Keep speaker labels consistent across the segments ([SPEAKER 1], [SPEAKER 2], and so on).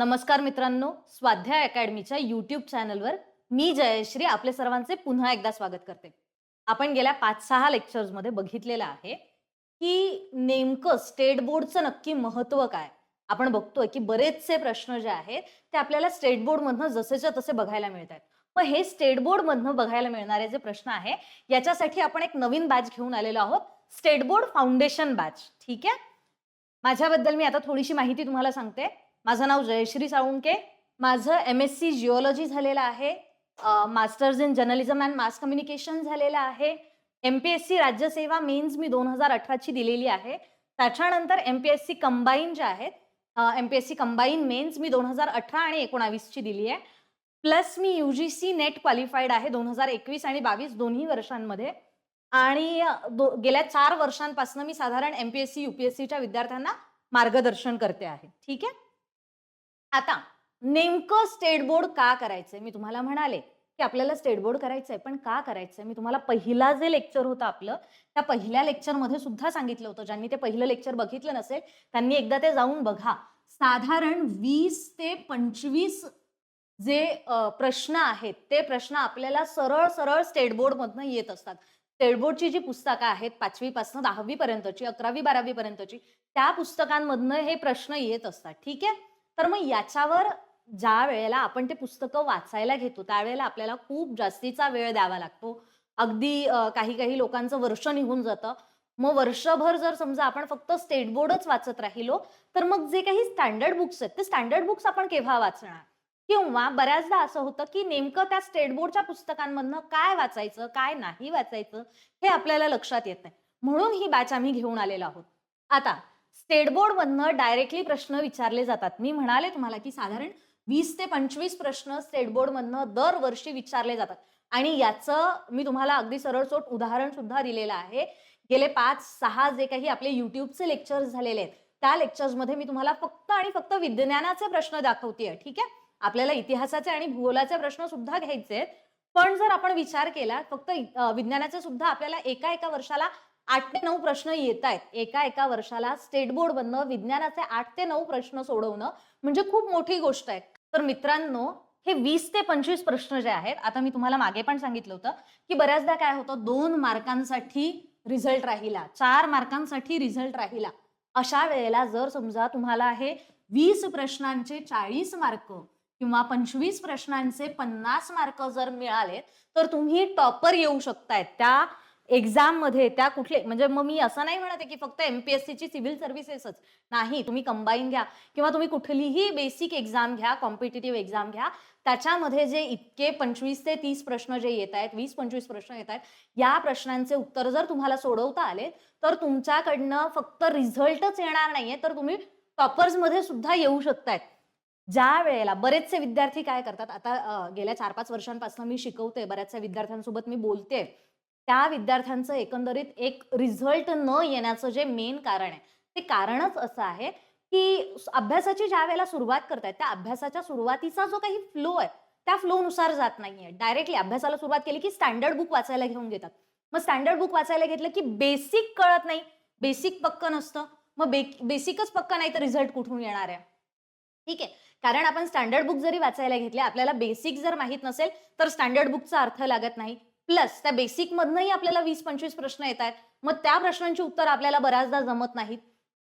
[SPEAKER 1] नमस्कार मित्रांनो स्वाध्याय अकॅडमीच्या युट्यूब चॅनलवर मी जयश्री आपले सर्वांचे पुन्हा एकदा स्वागत करते. आपण गेल्या पाच सहा लेक्चर्समध्ये बघितलेलं आहे की नेमकं स्टेट बोर्डचं नक्की महत्त्व काय? आपण बघतोय की बरेचसे प्रश्न जे आहेत ते आपल्याला स्टेट बोर्डमधनं जसेच्या तसे बघायला मिळत आहेत. मग हे स्टेट बोर्डमधनं बघायला मिळणारे जे प्रश्न आहे याच्यासाठी आपण एक नवीन बॅच घेऊन आलेलो आहोत. स्टेट बोर्ड फाउंडेशन बॅच ठीक आहे? माझ्याबद्दल मी आता थोडीशी माहिती तुम्हाला सांगते. माझं नाव जयश्री साळुंके. माझं एम एस सी जिओलॉजी झालेलं आहे. Masters in journalism and mass communication झालेलं आहे. एम पी एस सी राज्यसेवा मेन्स मी दोन हजार अठराची दिलेली आहे. त्याच्यानंतर M P S C combine ज्या आहेत M P S C combine mains मी दोन हजार अठरा आणि एकोणावीसची दिली आहे. प्लस मी U G C NET qualified आहे दोन हजार एकवीस आणि बावीस दोन्ही वर्षांमध्ये. आणि दो- गेल्या चार वर्षांपासून मी साधारण M P S C U P S सीच्या विद्यार्थ्यांना मार्गदर्शन करते आहे. ठीक आहे? आता नेमकं स्टेट बोर्ड का करायचंय? मी तुम्हाला म्हणाले की आपल्याला स्टेट बोर्ड करायचंय पण का करायचंय? मी तुम्हाला पहिला जे लेक्चर होतं आपलं त्या पहिल्या लेक्चरमध्ये सुद्धा सांगितलं होतं. ज्यांनी ते पहिलं लेक्चर बघितलं नसेल त्यांनी एकदा ते जाऊन बघा. साधारण वीस ते पंचवीस जे प्रश्न आहेत ते प्रश्न आपल्याला सरळ सरळ स्टेट बोर्डमधनं येत असतात. स्टेट बोर्डची जी पुस्तकं आहेत पाचवीपासून दहावीपर्यंतची अकरावी बारावी पर्यंतची त्या पुस्तकांमधनं हे प्रश्न येत असतात. ठीक आहे? तर मग याच्यावर ज्या वेळेला आपण ते पुस्तकं वाचायला घेतो त्यावेळेला आपल्याला खूप जास्तीचा वेळ द्यावा लागतो. अगदी काही काही लोकांचं वर्ष निघून जातं. मग वर्षभर जर समजा आपण फक्त स्टेट बोर्डच वाचत राहिलो तर मग जे काही स्टँडर्ड बुक्स आहेत ते स्टँडर्ड बुक्स आपण केव्हा वाचणार? किंवा बऱ्याचदा असं होतं की नेमकं त्या स्टेट बोर्डच्या पुस्तकांमधनं काय वाचायचं काय नाही वाचायचं हे आपल्याला लक्षात येत नाही. म्हणून ही बॅच आम्ही घेऊन आलेलो आहोत. आता स्टेट बोर्ड मधनं डायरेक्टली प्रश्न विचारले जातात. मी म्हणाले तुम्हाला की साधारण वीस ते पंचवीस प्रश्न स्टेट बोर्डमधनं दरवर्षी विचारले जातात. आणि याचं मी तुम्हाला अगदी सरळसोट उदाहरण सुद्धा दिलेलं आहे. गेले पाच सहा जे काही आपले युट्यूबचे लेक्चर्स झालेले आहेत त्या लेक्चर्समध्ये मध्ये मी तुम्हाला फक्त आणि फक्त विज्ञानाचे प्रश्न दाखवतेय ठीक आहे? आपल्याला इतिहासाचे आणि भूगोलाचे प्रश्न सुद्धा घ्यायचे आहेत. पण जर आपण विचार केला फक्त विज्ञानाचे सुद्धा आपल्याला एका एका वर्षाला आठ ते नऊ प्रश्न येत आहेत. एका एका वर्षाला स्टेट बोर्ड बनणं विज्ञानाचे आठ ते नऊ प्रश्न सोडवणं म्हणजे खूप मोठी गोष्ट आहे. तर मित्रांनो हे वीस ते पंचवीस प्रश्न जे आहेत आता मी तुम्हाला मागे पण सांगितलं होतं की बऱ्याचदा काय होतं दोन मार्कांसाठी रिझल्ट राहिला चार मार्कांसाठी रिझल्ट राहिला. अशा वेळेला जर समजा तुम्हाला हे वीस प्रश्नांचे चाळीस मार्क किंवा पंचवीस प्रश्नांचे पन्नास मार्क जर मिळाले तर तुम्ही टॉपर येऊ शकताय त्या एक्झाममध्ये त्या कुठले म्हणजे मग मी असं नाही म्हणते की फक्त एमपीएससीची सिव्हिल सर्व्हिसेसच. नाही तुम्ही कंबाईन घ्या किंवा तुम्ही कुठलीही बेसिक एक्झाम घ्या कॉम्पिटेटिव्ह एक्झाम घ्या त्याच्यामध्ये जे इतके पंचवीस ते तीस प्रश्न जे येत आहेत वीस पंचवीस प्रश्न येत आहेत या प्रश्नांचे उत्तर जर तुम्हाला सोडवता आले तर तुमच्याकडनं फक्त रिझल्टच येणार नाहीये तर तुम्ही टॉपर्समध्ये सुद्धा येऊ शकतायत. ज्या वेळेला बरेचसे विद्यार्थी काय करतात आता गेल्या चार पाच वर्षांपासून मी शिकवते बऱ्याचशा विद्यार्थ्यांसोबत मी बोलते त्या विद्यार्थ्यांचं एकंदरीत एक रिझल्ट न येण्याचं जे मेन कारण आहे ते कारणच असं आहे की अभ्यासाची ज्या वेळेला सुरुवात करतायत त्या अभ्यासाच्या सुरुवातीचा जो काही फ्लो आहे त्या फ्लो नुसार जात नाहीये. डायरेक्टली अभ्यासाला सुरुवात केली की स्टँडर्ड बुक वाचायला घेऊन घेतात. मग स्टँडर्ड बुक वाचायला घेतलं की बेसिक कळत नाही. बेसिक पक्क नसतं. मग बेसिकच पक्क नाही तर रिझल्ट कुठून येणार आहे? ठीक आहे. कारण आपण स्टँडर्ड बुक जरी वाचायला घेतले आपल्याला बेसिक जर माहीत नसेल तर स्टँडर्ड बुकचा अर्थ लागत नाही. प्लस त्या बेसिक मधनही आपल्याला वीस पंचवीस प्रश्न येत आहेत. मग त्या प्रश्नांची उत्तर आपल्याला बऱ्याचदा जमत नाहीत.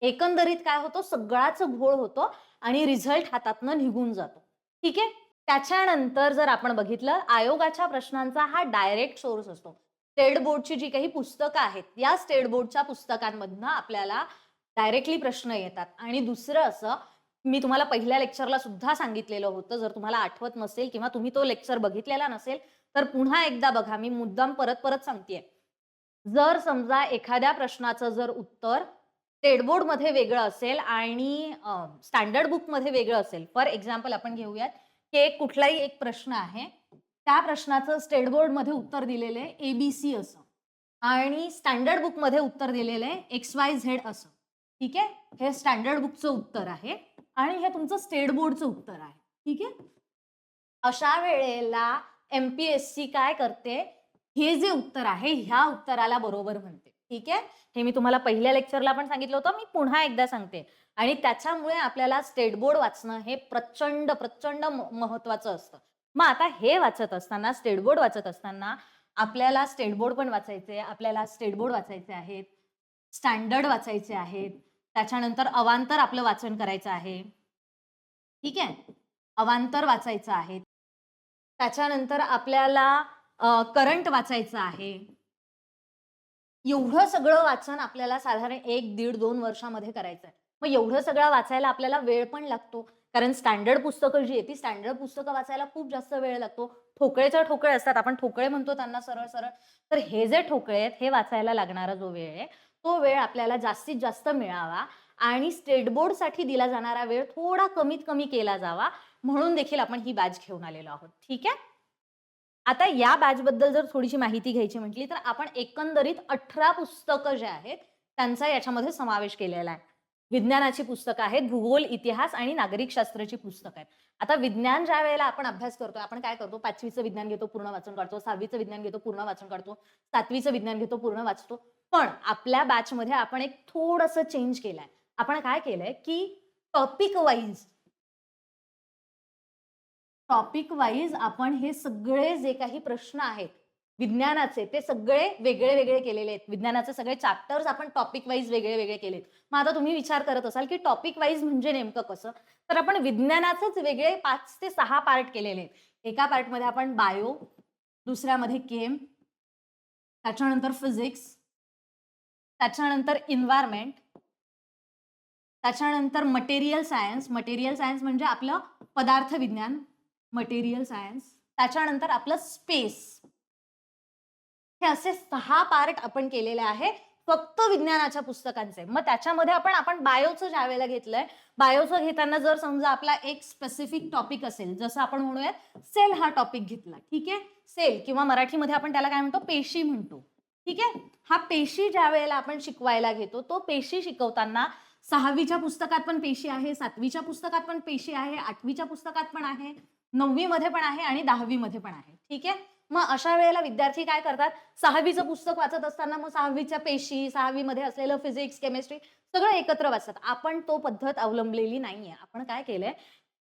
[SPEAKER 1] एकंदरीत काय होतो? सगळाच घोळ होतो आणि रिझल्ट हातातनं निघून जातो. ठीक आहे? त्याच्यानंतर जर आपण बघितलं आयोगाच्या प्रश्नांचा हा डायरेक्ट सोर्स असतो. स्टेट बोर्डची जी काही पुस्तकं आहेत या स्टेट बोर्डच्या पुस्तकांमधनं आपल्याला डायरेक्टली प्रश्न येतात. आणि दुसरं असं मी तुम्हाला पहिल्या लेक्चरला सुद्धा सांगितलेलं होतं. जर तुम्हाला आठवत नसेल किंवा तुम्ही तो लेक्चर बघितलेला नसेल तर पुन्हा एकदा बघा मी मुद्दाम परत परत सांगतेय. जर समजा एखाद्या प्रश्नाचं जर उत्तर स्टेटमध्ये वेगळं असेल आणि स्टँडर्ड बुकमध्ये वेगळं असेल फॉर एक्झाम्पल आपण घेऊयात की एक कुठलाही एक प्रश्न आहे त्या प्रश्नाचं स्टेट बोर्डमध्ये उत्तर दिलेलं आहे एबीसी असं आणि स्टँडर्ड बुकमध्ये उत्तर दिलेलं आहे एक्स वाय झेड असं. ठीक आहे? हे स्टँडर्ड बुकचं उत्तर आहे आणि हे तुमचं स्टेट बोर्डचं उत्तर आहे. ठीक आहे? अशा वेळेला एमपीएससी काय करते? हे जे उत्तर आहे ह्या उत्तराला बरोबर म्हणते. ठीक आहे? हे मी तुम्हाला पहिल्या लेक्चरला पण सांगितलं होतं मी पुन्हा एकदा सांगते. आणि त्याच्यामुळे आपल्याला स्टेट बोर्ड वाचणं हे प्रचंड प्रचंड महत्वाचं असतं. मग आता हे वाचत असताना स्टेट बोर्ड वाचत असताना आपल्याला स्टेट बोर्ड पण वाचायचे आपल्याला स्टेट बोर्ड वाचायचे आहेत स्टँडर्ड वाचायचे आहेत त्याच्यानंतर अवांतर आपलं वाचन करायचं आहे. ठीक आहे? अवांतर वाचायचं आहे. त्याच्यानंतर आपल्याला करंट वाचायचं आहे. एवढं सगळं वाचन आपल्याला साधारण एक दीड दोन वर्षामध्ये करायचं आहे. मग एवढं सगळं वाचायला आपल्याला वेळ पण लागतो. कारण स्टँडर्ड पुस्तकं जी आहे ती स्टँडर्ड पुस्तकं वाचायला खूप जास्त वेळ लागतो. ठोकळेच्या ठोकळे असतात. आपण ठोकळे म्हणतो त्यांना सरळ सरळ. तर हे जे ठोकळे आहेत हे वाचायला लागणारा जो वेळ आहे तो वेळ आपल्याला जास्तीत जास्त मिळावा. आणि स्टेट बोर्डसाठी दिला जाणारा वेळ थोडा कमीत कमी केला जावा. म्हणून देखील आपण ही बॅच घेऊन आलेलो आहोत. ठीक आहे? आता या बॅच बद्दल जर थोडीशी माहिती घ्यायची म्हटली तर आपण एकंदरीत अठरा पुस्तकं जे आहेत त्यांचा याच्यामध्ये समावेश केलेला आहे. विज्ञानाची पुस्तकं आहेत भूगोल इतिहास आणि नागरिक शास्त्राची पुस्तकं आहेत. आता विज्ञान ज्या वेळेला आपण अभ्यास करतो आपण काय करतो? पाचवीचं विज्ञान घेतो पूर्ण वाचन काढतो. सहावीचं विज्ञान घेतो पूर्ण वाचन काढतो. सातवीचं विज्ञान घेतो पूर्ण वाचतो. पण आपल्या बॅचमध्ये आपण एक थोडस चेंज केलाय. आपण काय केलंय की टॉपिक वाईज टॉपिक वाईज आपण हे सगळे जे काही प्रश्न आहेत विज्ञानाचे ते सगळे वेगळे वेगळे केलेले आहेत. विज्ञानाचे सगळे चॅप्टर्स आपण टॉपिक वाईज वेगळे वेगळे केलेत. मग आता तुम्ही विचार करत असाल की टॉपिक वाईज म्हणजे नेमकं कसं? तर आपण विज्ञानाचेच वेगळे पाच ते सहा पार्ट केलेले आहेत. एका पार्टमध्ये आपण बायो दुसऱ्यामध्ये केम त्याच्यानंतर फिजिक्स त्याच्यानंतर इन्व्हायरमेंट त्याच्यानंतर मटेरियल सायन्स मटेरियल सायन्स म्हणजे आपलं पदार्थ विज्ञान मटेरियल सायन्स त्याच्यानंतर आपलं स्पेस हे असे सहा पार्ट आपण केलेले आहे. फक्त विज्ञानाच्या पुस्तकांचे. मग त्याच्यामध्ये आपण आपण बायोचं ज्या वेळेला घेतलंय बायोचं घेताना जर समजा आपला एक स्पेसिफिक टॉपिक असेल जसं आपण म्हणूयात सेल हा टॉपिक घेतला. ठीक आहे? सेल किंवा मराठीमध्ये आपण त्याला काय म्हणतो? पेशी म्हणतो. ठीक आहे? हा पेशी ज्या वेळेला आपण शिकवायला घेतो तो पेशी शिकवताना सहावीच्या पुस्तकात पण पेशी आहे सातवीच्या पुस्तकात पण पेशी आहे आठवीच्या पुस्तकात पण आहे. नववी मध्ये पण आहे आणि दहावी मध्ये पण आहे. ठीक आहे? मग अशा वेळेला विद्यार्थी काय करतात? सहावीचं पुस्तक वाचत असताना मग सहावीच्या पेशी सहावीमध्ये असलेलं फिजिक्स केमिस्ट्री सगळं एकत्र वाचतात. आपण तो पद्धत अवलंबलेली नाहीये. आपण काय केलंय?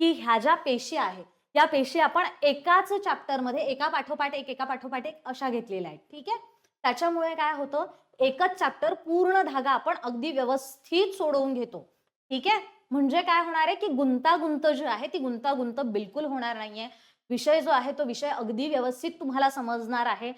[SPEAKER 1] की ह्या ज्या पेशी आहेत या पेशी आपण एकाच चॅप्टरमध्ये एका पाठोपाठ एक एका पाठोपाठ एक अशा घेतलेल्या आहेत. ठीक आहे? त्याच्यामुळे काय होतं? एकच चॅप्टर पूर्ण धागा आपण अगदी व्यवस्थित सोडवून घेतो. ठीक आहे? म्हणजे काय होणार आहे की गुंतागुंत जी आहे ती गुंतागुंत बिलकुल होणार नाहीये. विषय जो आहे तो विषय अगदी व्यवस्थित तुम्हाला समजणार आहे.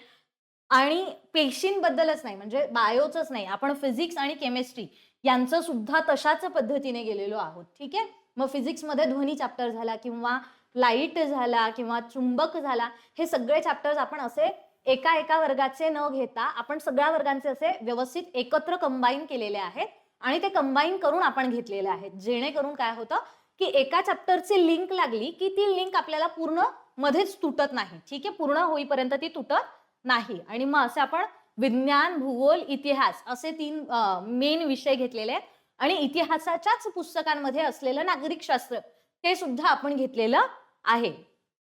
[SPEAKER 1] आणि पेशींबद्दलच नाही म्हणजे बायोचंच नाही. आपण फिजिक्स आणि केमिस्ट्री यांचं सुद्धा तशाच पद्धतीने गेलेलो आहोत ठीक आहे? मग फिजिक्समध्ये ध्वनी चॅप्टर झाला किंवा लाइट झाला किंवा चुंबक झाला हे सगळे चॅप्टर्स आपण असे एका एका वर्गाचे न घेता आपण सगळ्या वर्गांचे असे व्यवस्थित एकत्र कंबाईन केलेले आहेत. आणि ते कंबाईन करून आपण घेतलेले आहेत. जेणेकरून काय होतं की एका चॅप्टरची लिंक लागली की ती लिंक आपल्याला पूर्ण मध्येच तुटत नाही. ठीक आहे? पूर्ण होईपर्यंत ती तुटत नाही. आणि मग असे आपण विज्ञान भूगोल इतिहास असे तीन मेन विषय घेतलेले आहेत. आणि इतिहासाच्याच पुस्तकांमध्ये असलेलं नागरिक शास्त्र हे सुद्धा आपण घेतलेलं आहे.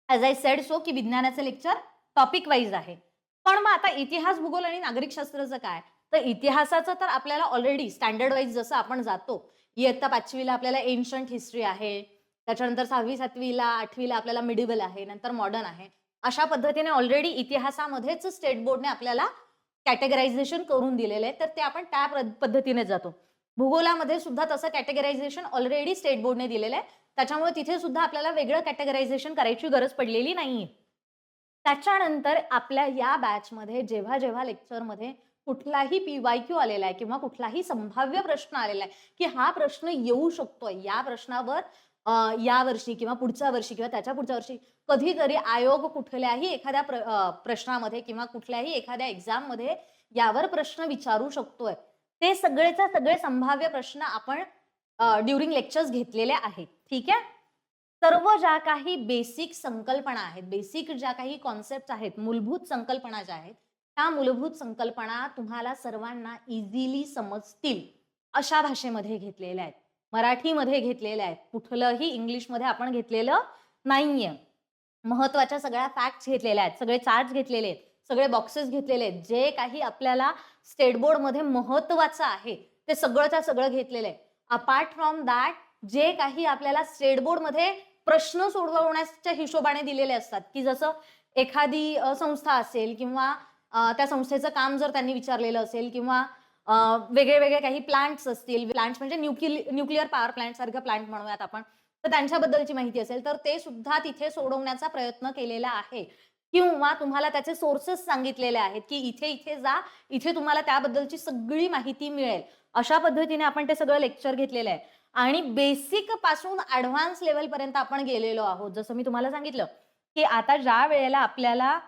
[SPEAKER 1] ॲज आय सेड सो की विज्ञानाचं लेक्चर टॉपिक वाईज आहे. पण मग आता इतिहास भूगोल आणि नागरिक शास्त्राचं काय? तर इतिहासाचं तर आपल्याला ऑलरेडी स्टँडर्ड वाईज जसं आपण जातो इयत्ता पाचवीला आपल्याला एन्शंट हिस्ट्री आहे त्याच्यानंतर सहावी सातवीला आठवीला आपल्याला मिडिवल आहे नंतर मॉडर्न आहे. अशा पद्धतीने ऑलरेडी इतिहासामध्येच स्टेट बोर्डने आपल्याला कॅटेगरायझेशन करून दिलेलं आहे तर ते आपण त्या पद्धतीने जातो. भूगोलामध्ये सुद्धा तसं कॅटेगरायझेशन ऑलरेडी स्टेट बोर्डने दिलेलं आहे त्याच्यामुळे तिथे सुद्धा आपल्याला वेगळं कॅटेगरायझेशन करायची गरज पडलेली नाहीये. त्याच्यानंतर आपल्या या बॅचमध्ये जेव्हा जेव्हा लेक्चरमध्ये कुठलाही पीवाय क्यू आलेला आहे किंवा कुठलाही संभाव्य प्रश्न आलेला आहे की हा प्रश्न येऊ शकतोय या प्रश्नावर या वर्षी किंवा पुढच्या वर्षी किंवा त्याच्या पुढच्या वर्षी कधीतरी आयोग कुठल्याही एखाद्या प्र- प्रश्नामध्ये किंवा कुठल्याही एखाद्या एक्झाममध्ये यावर प्रश्न विचारू शकतोय. ते सगळेचा सगळे संभाव्य प्रश्न आपण ड्युरिंग लेक्चर्स घेतलेले आहेत. ठीक आहे? सर्व ज्या काही बेसिक संकल्पना आहेत बेसिक ज्या काही कॉन्सेप्ट आहेत मूलभूत संकल्पना ज्या आहेत त्या मूलभूत संकल्पना तुम्हाला सर्वांना इझिली समजतील. अशा भाषेमध्ये घेतलेल्या आहेत. मराठीमध्ये घेतलेल्या आहेत. कुठलंही इंग्लिशमध्ये आपण घेतलेलं नाहीये. महत्त्वाच्या सगळ्या फॅक्ट्स घेतलेल्या आहेत. सगळे चार्ट घेतलेले आहेत. सगळे बॉक्सेस घेतलेले आहेत. जे काही आपल्याला स्टेट बोर्डमध्ये महत्वाचं आहे ते सगळंच्या सगळं घेतलेलं आहे. अपार्ट फ्रॉम दॅट जे काही आपल्याला स्टेट बोर्डमध्ये प्रश्न सोडवण्याच्या हिशोबाने दिलेले असतात. की जसं एखादी संस्था असेल किंवा त्या संस्थेचं काम जर त्यांनी विचारलेलं असेल किंवा वेगळे वेगळे काही प्लांट्स असतील प्लांट्स म्हणजे न्यूक्लि न्यूक्लिअर पॉवर प्लांट सारखं प्लांट म्हणूयात आपण तर त्यांच्याबद्दलची माहिती असेल तर ते सुद्धा तिथे सोडवण्याचा प्रयत्न केलेला आहे. किंवा तुम्हाला त्याचे सोर्सेस सांगितलेले आहेत की इथे इथे जा इथे तुम्हाला त्याबद्दलची सगळी माहिती मिळेल. अशा पद्धतीने आपण ते सगळं लेक्चर घेतलेलं आहे. आणि बेसिकपासून ऍडव्हान्स लेवलपर्यंत आपण गेलेलो आहोत. जसं मी तुम्हाला सांगितलं की आता ज्या वेळेला आपल्याला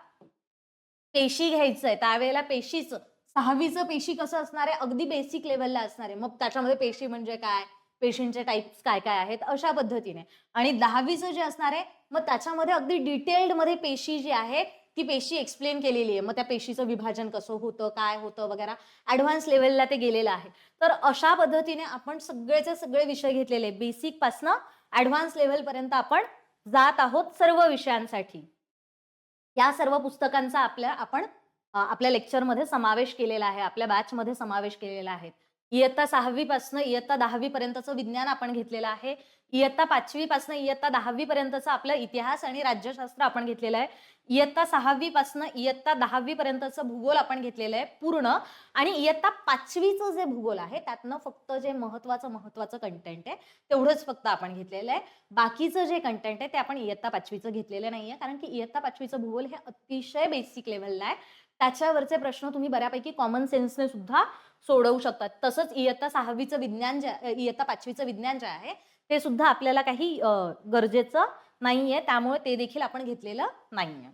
[SPEAKER 1] पेशी घ्यायचं आहे त्यावेळेला पेशीचं सहावीचं पेशी कसं असणार आहे? अगदी बेसिक लेवलला असणार आहे. मग त्याच्यामध्ये पेशी म्हणजे काय? पेशींचे टाईप्स काय काय आहेत? अशा पद्धतीने. आणि दहावीचं जे असणार आहे मग त्याच्यामध्ये अगदी डिटेल्डमध्ये पेशी जी आहे ती पेशी एक्सप्लेन केलेली आहे. मग त्या पेशीचं विभाजन कसं होतं काय होतं वगैरे. ऍडव्हान्स लेवलला ते गेलेलं आहे. तर अशा पद्धतीने आपण सगळेचे सगळे विषय घेतलेले. बेसिक पासनं ऍडव्हान्स लेवलपर्यंत आपण जात आहोत सर्व विषयांसाठी. या सर्व पुस्तकांचा आपल्या आपण आपल्या लेक्चरमध्ये समावेश केलेला आहे आपल्या बॅचमध्ये समावेश केलेला आहे. इयत्ता सहावी पासून इयत्ता दहावी पर्यंतचं विज्ञान आपण घेतलेलं आहे. इयत्ता पाचवी पासून इयत्ता दहावी पर्यंतचं आपलं इतिहास आणि राज्यशास्त्र आपण घेतलेलं आहे. इयत्ता सहावी पासून इयत्ता दहावी पर्यंतचं भूगोल आपण घेतलेलं आहे पूर्ण. आणि इयत्ता पाचवीचं जे भूगोल आहे त्यातनं फक्त जे महत्वाचं महत्वाचं कंटेंट आहे तेवढंच फक्त आपण घेतलेलं आहे. बाकीचं जे कंटेंट आहे ते आपण इयत्ता पाचवीचं घेतलेलं नाहीये. कारण की इयत्ता पाचवीचं भूगोल हे अतिशय बेसिक लेवलला आहे. त्याच्यावरचे प्रश्न तुम्ही बऱ्यापैकी कॉमन सेन्सने सुद्धा सोडवू शकतात. तसंच इयत्ता सहावीचं विज्ञान जे इयत्ता पाचवीचं विज्ञान जे आहे ते सुद्धा आपल्याला काही गरजेचं नाहीये. त्यामुळे ते देखील आपण घेतलेलं नाहीये.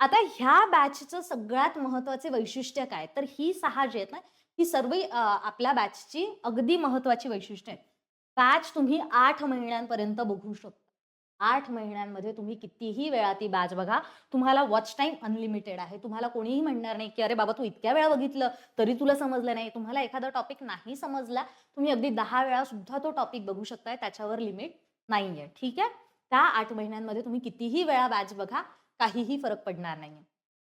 [SPEAKER 1] आता ह्या बॅचचं सगळ्यात महत्त्वाचे वैशिष्ट्य काय? तर ही सहा जी आहेत ना ही सर्व आपल्या बॅचची अगदी महत्वाची वैशिष्ट्य आहेत. बॅच तुम्ही आठ महिन्यांपर्यंत बघू शकता. आठ महिन्यांमध्ये तुम्ही कितीही वेळा ती बॅच बघा तुम्हाला वॉच टाईम अनलिमिटेड आहे. तुम्हाला कोणीही म्हणणार नाही की अरे बाबा तू इतक्या वेळा बघितलं तरी तुला समजलं नाही. तुम्हाला एखादा टॉपिक नाही समजला तुम्ही अगदी दहा वेळा सुद्धा तो टॉपिक बघू शकताय त्याच्यावर लिमिट नाहीये. ठीक आहे? त्या आठ महिन्यांमध्ये तुम्ही कितीही वेळा बॅच बघा काहीही फरक पडणार नाहीये.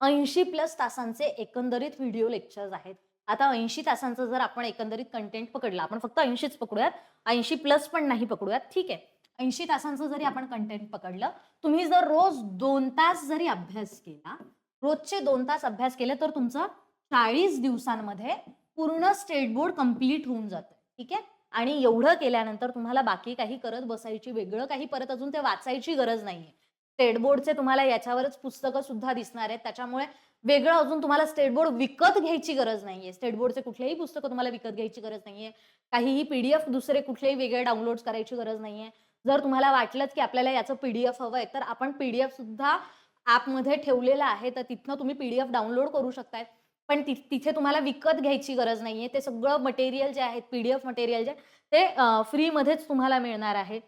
[SPEAKER 1] ऐंशी प्लस तासांचे एकंदरीत व्हिडिओ लेक्चर्स आहेत. आता ऐंशी तासांचं जर आपण एकंदरीत कंटेंट पकडला आपण फक्त ऐंशीच पकडूयात. ऐंशी प्लस पण नाही पकडूयात. ठीक आहे? ऐंशी तासांचं जरी आपण कंटेंट पकडलं तुम्ही जर रोज दोन तास जरी अभ्यास केला रोजचे दोन तास अभ्यास केले तर तुमचं चाळीस दिवसांमध्ये पूर्ण स्टेट बोर्ड कंप्लीट होऊन जातं ठीक आहे? आणि एवढं केल्यानंतर तुम्हाला बाकी काही करत बसायची वेगळं काही परत अजून ते वाचायची गरज नाहीये. स्टेट बोर्डचे तुम्हाला याच्यावरच पुस्तकं सुद्धा दिसणार आहेत त्याच्यामुळे वेगळं अजून तुम्हाला स्टेट बोर्ड विकत घ्यायची गरज नाहीये. स्टेट बोर्डचे कुठलेही पुस्तकं तुम्हाला विकत घ्यायची गरज नाहीये. काहीही पीडीएफ दुसरे कुठलेही वेगळे डाउनलोड करायची गरज नाहीये. जर तुम्हाला वाटलंच की आपल्याला याचं पीडीएफ आहे तर आपण पीडीएफ सुद्धा ॲपमध्ये ठेवलेलं आहे. तर तिथनं तुम्ही पीडीएफ डाउनलोड करू शकताय. पण ति- तिथे तुम्हाला विकत घ्यायची गरज नाहीये. ते सगळं मटेरियल जे आहे पीडीएफ मटेरियल जे ते फ्रीमध्येच तुम्हाला मिळणार आहे.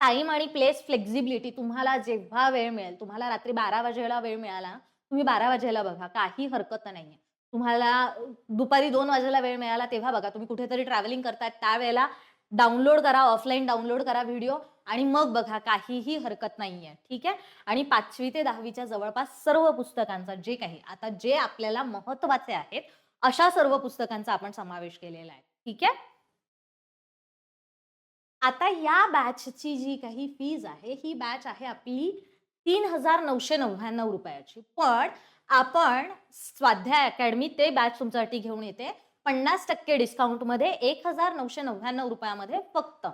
[SPEAKER 1] टाइम आणि प्लेस फ्लेक्झिबिलिटी तुम्हाला जेव्हा वेळ मिळेल तुम्हाला रात्री बारा वाजेला वेळ मिळाला तुम्ही बारा वाजेला बघा. काही हरकत नाहीये. तुम्हाला दुपारी दोन वाजेला वेळ मिळाला तेव्हा बघा. तुम्ही कुठेतरी ट्रॅव्हलिंग करतायत त्यावेळेला डाउनलोड करा ऑफलाईन डाउनलोड करा व्हिडिओ आणि मग बघा काहीही हरकत नाहीये ठीक आहे? आणि पाचवी ते दहावीच्या जवळपास सर्व पुस्तकांचा जे काही आता जे आपल्याला महत्त्वाचे आहेत अशा सर्व पुस्तकांचा आपण समावेश केलेला आहे ठीक आहे? आता या बॅचची जी काही फीज आहे ही बॅच आहे आपली तीन हजार नऊशे नव्याण्णव रुपयाची. पण आपण स्वाध्याय अकॅडमी ते बॅच तुमच्यासाठी घेऊन येते. पन्नास टक्के डिस्काउंटमध्ये एक हजार नऊशे नव्याण्णव रुपयामध्ये फक्त.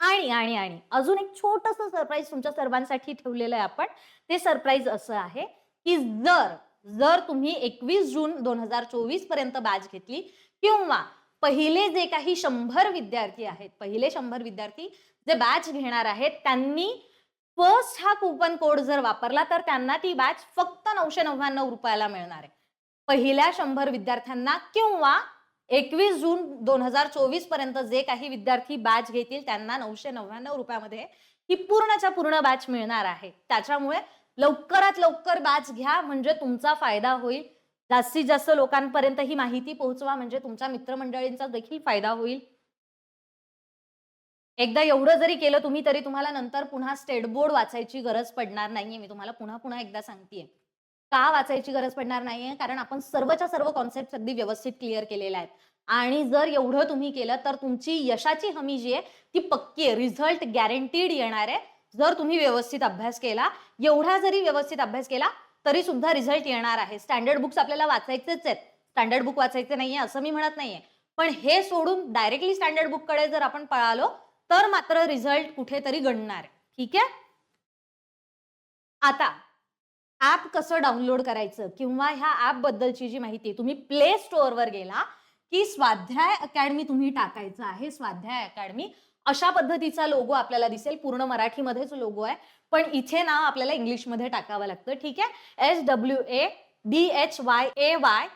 [SPEAKER 1] आणि आणि आणि. अजून एक छोटस सरप्राईज तुमच्या सर्वांसाठी ठेवलेलं आहे आपण. ते सरप्राईज असं आहे की जर जर तुम्ही एकवीस जून दोन हजार चोवीसपर्यंत बॅच घेतली किंवा पहिले जे काही शंभर विद्यार्थी आहेत पहिले शंभर विद्यार्थी जे बॅच घेणार आहेत त्यांनी फर्स्ट हा कुपन कोड जर वापरला तर त्यांना ती बॅच फक्त नऊशे नव्याण्णव रुपयाला मिळणार आहे. पहिल्या शंभर विद्यार्थ्यांना किंवा एकवीस जून दोन हजार चोवीसपर्यंत जे काही विद्यार्थी बॅच घेतील त्यांना नऊशे नव्याण्णव रुपयामध्ये ही पूर्णच्या पूर्ण बॅच मिळणार आहे. त्याच्यामुळे लवकरात लवकर बॅच घ्या म्हणजे तुमचा फायदा होईल. जास्तीत जास्त लोकांपर्यंत ही माहिती पोहोचवा म्हणजे तुमच्या मित्रमंडळींचा देखील फायदा होईल. एकदा एवढं जरी केलं तुम्ही तरी तुम्हाला नंतर पुन्हा स्टेट बोर्ड वाचायची गरज पडणार नाहीये. मी तुम्हाला पुन्हा पुन्हा एकदा सांगतेय. का वाचायची गरज पडणार नाहीये? कारण आपण सर्वच्या सर्व कॉन्सेप्ट अगदी व्यवस्थित क्लिअर केलेल्या आहेत. आणि जर एवढं तुम्ही केलं तर तुमची यशाची हमी जी आहे ती पक्की आहे. रिझल्ट गॅरंटीड येणार आहे. जर तुम्ही व्यवस्थित अभ्यास केला एवढा जरी व्यवस्थित अभ्यास केला तरी सुद्धा रिझल्ट येणार आहे. स्टँडर्ड बुक्स आपल्याला वाचायचेच आहेत. स्टँडर्ड बुक वाचायचे नाहीये असं मी म्हणत नाहीये. पण हे सोडून डायरेक्टली स्टँडर्ड बुककडे जर आपण पळालो तर मात्र रिझल्ट कुठेतरी गणणार ठीक आहे? आता ऍप कसं डाउनलोड करायचं किंवा ह्या ऍप बद्दलची जी माहिती आहे, तुम्ही प्ले स्टोअरवर गेला की स्वाध्याय अकॅडमी तुम्ही टाकायचं आहे. स्वाध्याय अकॅडमी अशा पद्धतीचा लोगो आपल्याला दिसेल. पूर्ण मराठीमध्येच लोगो आहे. पण इथे नाव आपल्याला इंग्लिशमध्ये टाकावं लागतं. ठीक आहे? S W A D H Y A Y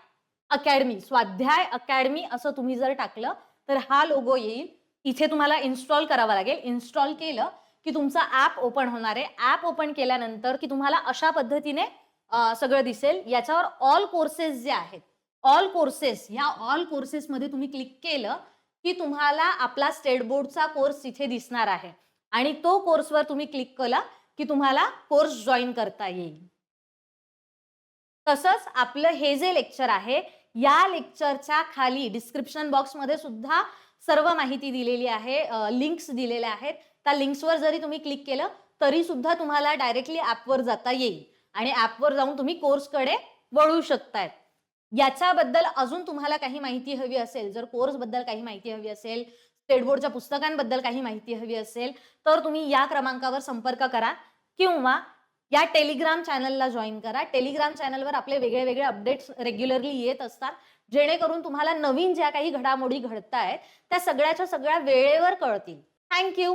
[SPEAKER 1] academy Swadhyay academy असं तुम्ही जर टाकलं तर हा लोगो येईल. इथे तुम्हाला इन्स्टॉल करावा लागेल. इन्स्टॉल केलं की तुमचा ऍप ओपन होणार आहे. ऍप ओपन केल्यानंतर की तुम्हाला अशा पद्धतीने सगळं दिसेल. याच्यावर ऑल कोर्सेस जे आहेत ऑल कोर्सेस ह्या ऑल कोर्सेसमध्ये तुम्ही क्लिक केलं की तुम्हाला आपला स्टेट बोर्डचा कोर्स तिथे दिसणार आहे. आणि तो कोर्सवर तुम्ही क्लिक केला की तुम्हाला कोर्स जॉईन करता येईल. तसंच आपलं हे जे लेक्चर आहे या लेक्चरच्या खाली डिस्क्रिप्शन बॉक्समध्ये सुद्धा सर्व माहिती दिलेली आहे लिंक्स दिलेल्या आहेत. त्या लिंक्सवर जरी तुम्ही क्लिक केलं तरी सुद्धा तुम्हाला डायरेक्टली ॲपवर जाता येईल. आणि ॲपवर जाऊन तुम्ही कोर्सकडे वळू शकतायत. याच्याबद्दल अजून तुम्हाला काही माहिती हवी असेल जर कोर्सबद्दल काही माहिती हवी असेल स्टेट बोर्डच्या पुस्तकांबद्दल काही माहिती हवी असेल तर तुम्ही या क्रमांकावर संपर्क करा किंवा या टेलिग्राम चॅनलला जॉईन करा. टेलिग्राम चॅनलवर आपले वेगळे वेगळे अपडेट्स रेग्युलरली येत असतात. जेणेकरून तुम्हाला नवीन ज्या काही घडामोडी घडतायत त्या सगळ्याच्या सगळ्या वेळेवर कळतील. थँक्यू